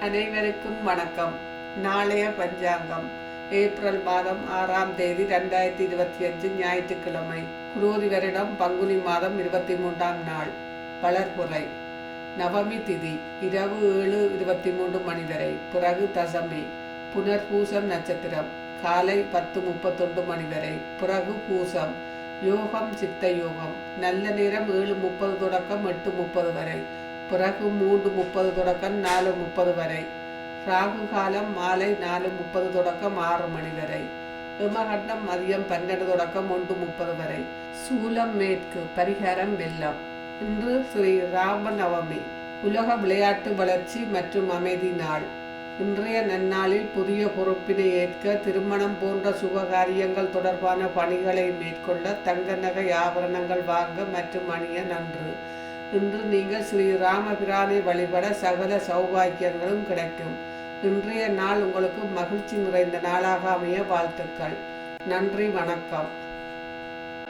அனைவருக்கும் வணக்கம். நாளைய பஞ்சாங்கம். ஏப்ரல் மாதம் ஆறாம் தேதி ரெண்டாயிரத்தி இருபத்தி அஞ்சு ஞாயிற்றுக்கிழமை. குரோதி வருடம் பங்குனி மாதம் இருபத்தி மூன்றாம் நாள். வளர்புரை. நவமி திதி இரவு ஏழு இருபத்தி மூன்று மணி வரை. பிறகு தசமி புனர்பூசம் நட்சத்திரம். காலை பத்து முப்பத்தொன்று மணி வரை. பிறகு பூசம். யோகம் சித்த யோகம். நல்ல நேரம் ஏழு முப்பது தொடக்கம் எட்டு முப்பது வரை. பிறகு மூன்று முப்பது தொடக்கம் நாலு முப்பது வரை. ராகு காலம் மாலை நாலு முப்பது தொடக்கம் ஆறு மணி வரை. விமகண்டம் மதியம் பன்னெண்டு தொடக்கம் ஒன்று முப்பது வரை. சூலம் மேற்கு பரிகாரம் வெள்ளம். இன்று ஸ்ரீ ராம நவமி உலக விளையாட்டு வளர்ச்சி மற்றும் அமைதி நாள். இன்றைய நன்னாளில் புதிய பொறுப்பினை ஏற்க திருமணம் போன்ற சுபகாரியங்கள் தொடர்பான பணிகளை மேற்கொள்ள தங்க நகை ஆபரணங்கள் வாங்க மற்றும் அணிய நன்று. இன்று நீங்கள் ஸ்ரீ ராமபிரானை வழிபட சகல சௌபாக்கியங்களும் கிடைக்கும். இன்றைய நாள் உங்களுக்கு மகிழ்ச்சி நிறைந்த நாளாக அமைய வாழ்த்துக்கள். நன்றி வணக்கம்.